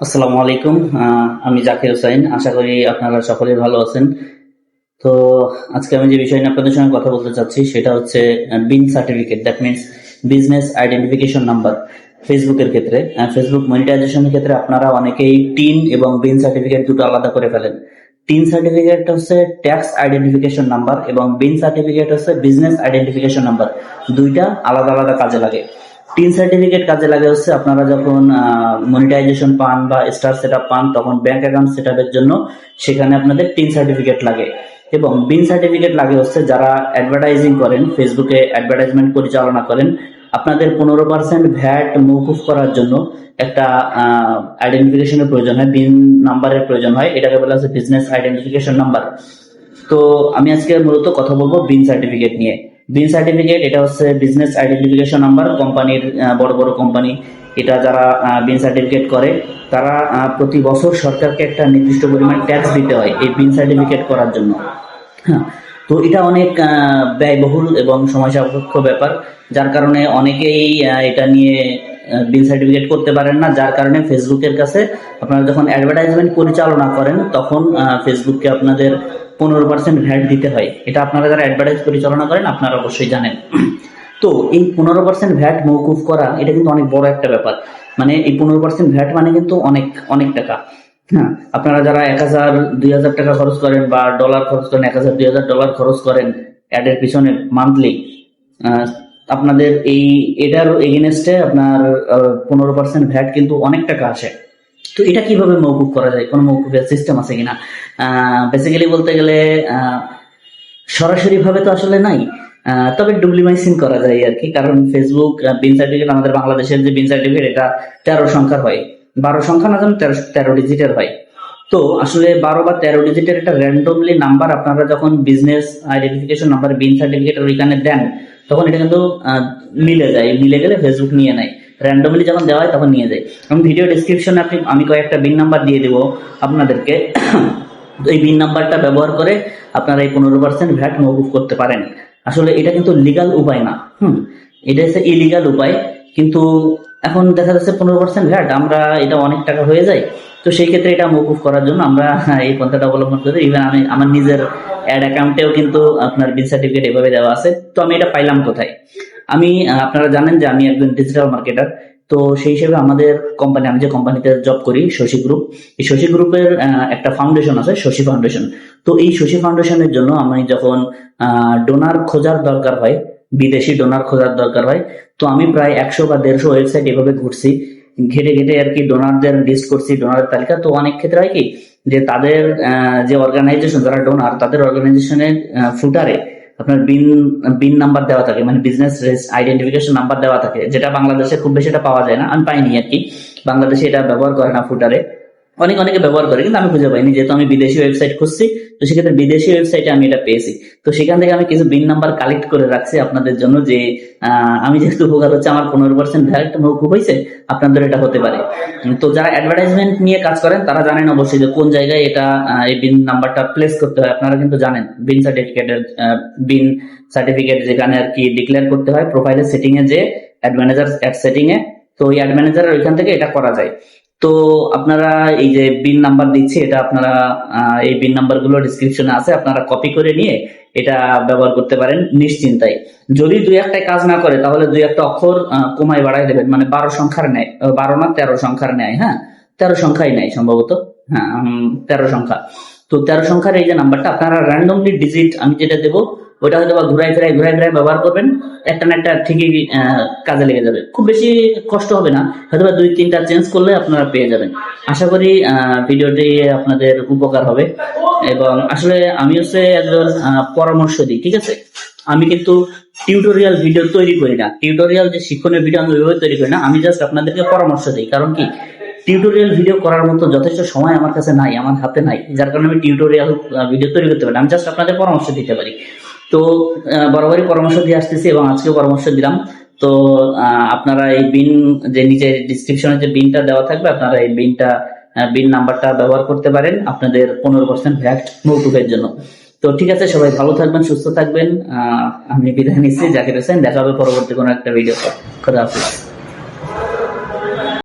আসসালামু আলাইকুম। আমি জাকির হোসাইন। আশা করি আপনারা সকলেই ভালো আছেন। তো আজকে আমি যে বিষয় নিয়ে আপনাদের সঙ্গে কথা বলতে চাচ্ছি, সেটা হচ্ছে BIN certificate that means business identification number ফেসবুকের ক্ষেত্রে। ফেসবুক মনিটাইজেশনের ক্ষেত্রে আপনারা অনেকেই টিন এবং বিন সার্টিফিকেট দুটো আলাদা করে ফেলেন। টিন সার্টিফিকেট হচ্ছে ট্যাক্স আইডেন্টিফিকেশন নাম্বার এবং বিন সার্টিফিকেট হচ্ছে বিজনেস আইডেন্টিফিকেশন নাম্বার দুইটা আলাদা আলাদা কাজে লাগে। টিন সার্টিফিকেট কাজে লাগে হচ্ছে আপনারা যখন মনিটাইজেশন পান বা স্টার সেট পান, তখন ব্যাংক অ্যাকাউন্ট সেট জন্য সেখানে আপনাদের টিন সার্টিফিকেট লাগে। এবং বিন সার্টিফিকেট লাগে হচ্ছে যারা অ্যাডভার্টাইজিং করেন ফেসবুকে অ্যাডভার্টাইজমেন্ট পরিচালনা করেন, আপনাদের পনেরো পার্সেন্ট ভ্যাট মৌকুফ করার জন্য একটা আইডেন্টিফিকেশনের প্রয়োজন হয়, বিন নাম্বারের প্রয়োজন হয়, এটাকে বলা হচ্ছে বিজনেস আইডেন্টিফিকেশন নাম্বার তো আমি আজকে মূলত কথা বলব বিন সার্টিফিকেট নিয়ে। বিন সার্টিফিকেট এটা হচ্ছে বিজনেস আইডেন্টিফিকেশন নাম্বার কোম্পানির বড় বড় কোম্পানি। এটা যারা বিন সার্টিফিকেট করে, তারা প্রতি বছর সরকারকে একটা নির্দিষ্ট পরিমাণ ট্যাক্স দিতে হয় এই বিন সার্টিফিকেট করার জন্য। হ্যাঁ তো এটা অনেক ব্যয়বহুল এবং সময় সাপেক্ষ ব্যাপার, যার কারণে অনেকেই এটা নিয়ে বিল সার্টিফিকেট করতে পারেন না, যার কারণে ফেসবুকের কাছে আপনারা যখন অ্যাডভার্টাইজমেন্ট পরিচালনা করেন, তখন ফেসবুককে আপনাদের পনেরো পার্সেন্ট ভ্যাট দিতে হয়। এটা আপনারা যারা অ্যাডভার্টাইজ পরিচালনা করেন, আপনারা অবশ্যই জানেন। তো এই পনেরো পার্সেন্ট ভ্যাট মৌকুফ করা, এটা কিন্তু অনেক বড় একটা ব্যাপার। মানে এই পনেরো পার্সেন্ট ভ্যাট মানে কিন্তু অনেক অনেক টাকা। হ্যাঁ আপনারা যারা এক হাজার, দুই হাজার টাকা খরচ করেন বা ডলার খরচ করেন, এক হাজার, দুই হাজার ডলার খরচ করেন অ্যাডের পিছনে মান্থলি আপনাদের এই, এটার এগেনস্টে আপনার পনেরো পার্সেন্ট ভ্যাট কিন্তু অনেক টাকা আসে। তো এটা কীভাবে মৌকুফ করা যায়? কোনো মৌকুফের সিস্টেম আছে কিনা? বেসিক্যালি বলতে গেলে সরাসরি ভাবে তো আসলে নাই। তবে ডুপ্লিমাইসিং করা যায় আর কি। কারণ ফেসবুক বিন সার্টিফিকেট আমাদের বাংলাদেশের যে বিন সার্টিফিকেট এটা তেরো সংখ্যার হয়। বারো সংখ্যা না যেন তেরো তেরো ডিজিটের হয়। তো আসলে বারো বা তেরো ডিজিটের একটা র্যান্ডমলি নাম্বার আপনারা যখন business identification number BIN certificate ওইখানে দেন, তখন এটা কিন্তু মিলে যায়। মিলে গেলে ফেসবুক নিয়ে নেয়। র্যান্ডমলি যখন দেওয়া হয় তখন নিয়ে যায়। এবং ভিডিও ডিসক্রিপশনে আপনি, আমি কয়েকটা বিন নাম্বার দিয়ে দেবো আপনাদেরকে। এই বিন নাম্বারটা ব্যবহার করে আপনারা এই পনেরো পার্সেন্ট ভ্যাট মৌকুফ করতে পারেন। আসলে এটা কিন্তু লিগাল উপায় না, হুম? এটা হচ্ছে ইলিগাল উপায়। কিন্তু এখন দেখা যাচ্ছে পনেরো পার্সেন্ট ভ্যাট আমরা এটা অনেক টাকা হয়ে যায়। তো সেই ক্ষেত্রে এটা মৌকুফ করার জন্য আমরা এই পন্থাটা অবলম্বন করি ইভেন আমি, আমার নিজের অ্যাড অ্যাকাউন্টেও কিন্তু আপনার বিল সার্টিফিকেট এভাবে দেওয়া আছে। তো আমি এটা পাইলাম কোথায়? আমি, আপনারা জানেন যে আমি একজন ডিজিটাল মার্কেটার তো সেই হিসেবে আমাদের কোম্পানি আমি যে কোম্পানিতে জব করি, শশী গ্রুপ এই শশী গ্রুপের একটা ফাউন্ডেশন আছে, শশী ফাউন্ডেশন তো এই শশী ফাউন্ডেশনের জন্য আমি যখন ডোনার খোঁজার দরকার হয়, বিদেশি ডোনার খোঁজার দরকার হয়, তো আমি প্রায় একশো বা দেড়শো ওয়েবসাইট এভাবে ঘুরছি, ঘেটে ঘেটে আর কি ডোনারদের লিস্ট করছি ডোনারের তালিকা। তো অনেক ক্ষেত্রে হয় কি, যে তাদের যে অর্গানাইজেশন যারা ডোনার তাদের অর্গানাইজেশনের ফুটারে আপনার বিন বিন নাম্বার দেওয়া থাকে মানে বিজনেস আইডেন্টিফিকেশন নাম্বার দেওয়া থাকে, যেটা বাংলাদেশে খুব বেশি এটা পাওয়া যায় না, আমি পাইনি আর কি। বাংলাদেশে এটা ব্যবহার করে না ফুটারে অনেক অনেকে ব্যবহার করে, কিন্তু আমি খুঁজে পাইনি, যেহেতু আমি বিদেশি ওয়েবসাইট খুঁজছি, তো সেক্ষেত্রে বিদেশি ওয়েবসাইটে আমি এটা পেয়েছি। তো সেখান থেকে আমি কিছু বিন নাম্বার কালেক্ট করে রাখছি আপনাদের জন্য যে আমি যেহেতু উপকার হচ্ছে, আমার পনেরো পার্সেন্ট ভ্যাট মৌকুব হয়েছে, আপনাদের এটা হতে পারে। তো যারা অ্যাডভার্টাইজমেন্ট নিয়ে কাজ করেন, তারা জানেন অবশ্যই যে কোন জায়গায় এটা এই বিন নাম্বারটা প্লেস করতে হয়। আপনারা কিন্তু জানেন বিন সার্টিফিকেটের বিন সার্টিফিকেট যেখানে আর কি ডিক্লেয়ার করতে হয় প্রোফাইলের সেটিং এ যে অ্যাড ম্যানেজার অ্যাড সেটিং এ, তো ওই অ্যাড ম্যানেজারের ওইখান থেকে এটা করা যায়। তো আপনারা এই যে বিন নাম্বার দিচ্ছি, এটা আপনারা এই বিন নাম্বারগুলো ডিসক্রিপশনে আছে, আপনারা কপি করে নিয়ে এটা ব্যবহার করতে পারেন নিশ্চিন্তায়। যদি দুই একটাই কাজ না করে, তাহলে দুই একটা অক্ষর কমায় বাড়াই দেবেন মানে বারো সংখ্যার নেয় বারো না তেরো সংখ্যার নেয় হ্যাঁ? তেরো সংখ্যাই নেয় সম্ভবত হ্যাঁ তেরো সংখ্যা। তো তেরো সংখ্যার এই যে নাম্বারটা, আপনারা র্যান্ডমলি ডিজিট আমি যেটা দেবো ওটা হয়তো বা ঘুরাই ফেরাই ঘুরাই ফেরাই ব্যবহার করবেন, একটা না একটা ঠিকই কাজে লেগে যাবে। খুব বেশি কষ্ট হবে না, হয়তো বা দুই তিনটা চেঞ্জ করলে আপনারা পেয়ে যাবেন। আশা করি ভিডিওটি আপনাদের উপকার হবে। এবং আসলে আমি হচ্ছে একজন পরামর্শ দিই, ঠিক আছে? আমি কিন্তু টিউটোরিয়াল ভিডিও তৈরি করি না। টিউটোরিয়াল যে শিক্ষণীয় ভিডিও আমি ওইভাবে তৈরি করি না, আমি জাস্ট আপনাদেরকে পরামর্শ দিই। কারণ কি? টিউটোরিয়াল ভিডিও করার মতো যথেষ্ট সময় আমার কাছে নাই, আমার হাতে নাই। যার কারণে আমি টিউটোরিয়াল ভিডিও তৈরি করতে পারি। আমি জাস্ট আপনাদের পরামর্শ দিতে পারি। তো বরাবরই পরামর্শ দিয়ে আসতেছি এবং আজকে পরামর্শ দিলাম। তো আপনারা এই বিন যে নিচে ডিসক্রিপশনে যে বিনটা দেওয়া থাকবে, আপনারা এই বিনটা বিন নাম্বারটা ব্যবহার করতে পারেন আপনাদের পনেরো পার্সেন্ট ভ্যাট মৌকুফের জন্য। তো ঠিক আছে, সবাই ভালো থাকবেন, সুস্থ থাকবেন। আমি বিদায় নিচ্ছি, জাকির হোসেন, দেখা হবে পরবর্তী কোনো একটা ভিডিও খোদা হাফিজ।